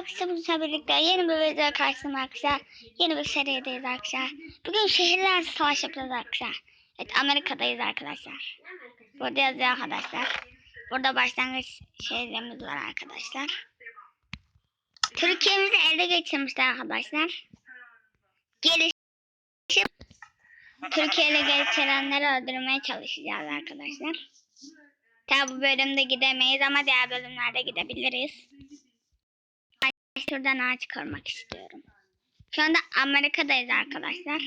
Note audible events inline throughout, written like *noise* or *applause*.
arkadaşlar bununla birlikte yeni bir video karşısında arkadaşlar. Yeni bir serideyiz arkadaşlar. Bugün şehirler savaş yapacağız arkadaşlar. Evet Amerika'dayız arkadaşlar. Burada yazıyor arkadaşlar. Burada başlangıç şehirlerimiz var arkadaşlar. Türkiye'mizi ele geçirmişler arkadaşlar. Gelişim Türkiye'yle geçirenleri öldürmeye çalışacağız arkadaşlar. Tabi bu bölümde gidemeyiz ama diğer bölümlerde gidebiliriz. Şuradan ağaç kırmak istiyorum. Şu anda Amerika'dayız arkadaşlar.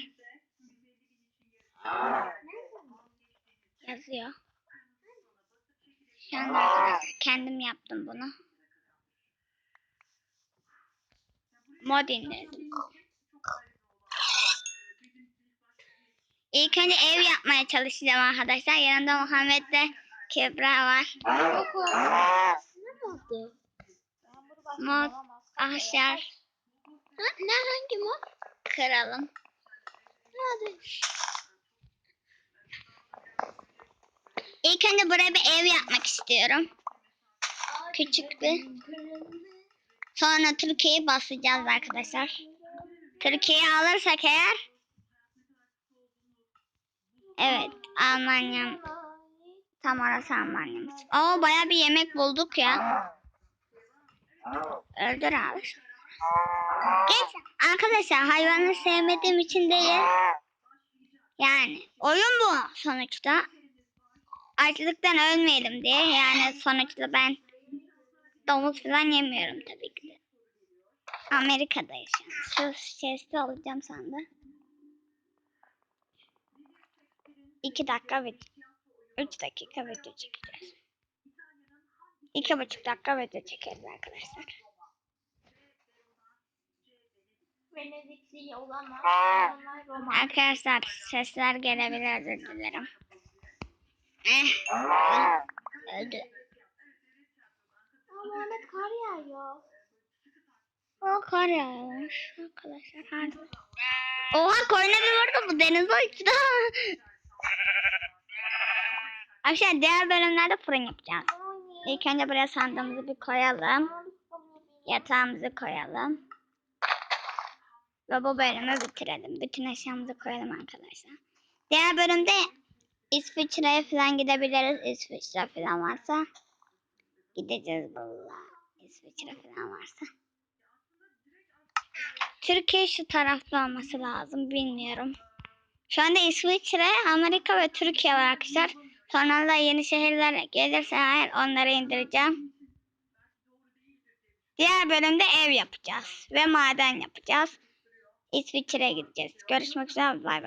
Yazıyor. Şu anda arkadaşlar kendim yaptım bunu. Mod indirdim. İlk önce ev yapmaya çalışacağım arkadaşlar. Yanında Muhammed de Kebra var. Mod ahşar Ha, ne hangi mod? kıralım. Hadi. İlk önce buraya bir ev yapmak istiyorum. Küçük bir. Sonra Türkiye'yi basacağız arkadaşlar. Türkiye'yi alırsak eğer. Evet Almanya. Tam orası Almanya'mız. Oo baya bir yemek bulduk ya. Öldür abi. Geç. Arkadaşlar hayvanı sevmediğim için değil. Yani oyun bu sonuçta. Açlıktan ölmeyelim diye. Yani sonuçta ben domuz falan yemiyorum tabii ki de. Amerika'dayız şu an. Şu chest'i alacağım sandım. İki dakika video. Üç dakika video çekeceğiz. İki buçuk dakika video çekeriz arkadaşlar. Venedikli olamaz. Arkadaşlar sesler gelebilir özür dilerim. Eh, öldü. Aa, Muhammed kar yağıyor. O kar yağmış arkadaşlar. Hadi. Oha koyuna bir vurdu bu deniz uçtu. *laughs* Arkadaşlar diğer bölümlerde fırın yapacağız. İlk önce buraya sandığımızı bir koyalım. Yatağımızı koyalım. Ve bu bölümü bitirelim. Bütün eşyamızı koyalım arkadaşlar. Diğer bölümde İsviçre'ye falan gidebiliriz. İsviçre falan varsa. Gideceğiz valla. İsviçre falan varsa. Türkiye şu tarafta olması lazım. Bilmiyorum. Şu anda İsviçre, Amerika ve Türkiye var arkadaşlar. Sonra da yeni şehirler gelirse eğer onları indireceğim. Diğer bölümde ev yapacağız ve maden yapacağız. İsviçre'ye gideceğiz. Görüşmek üzere. Bay bay.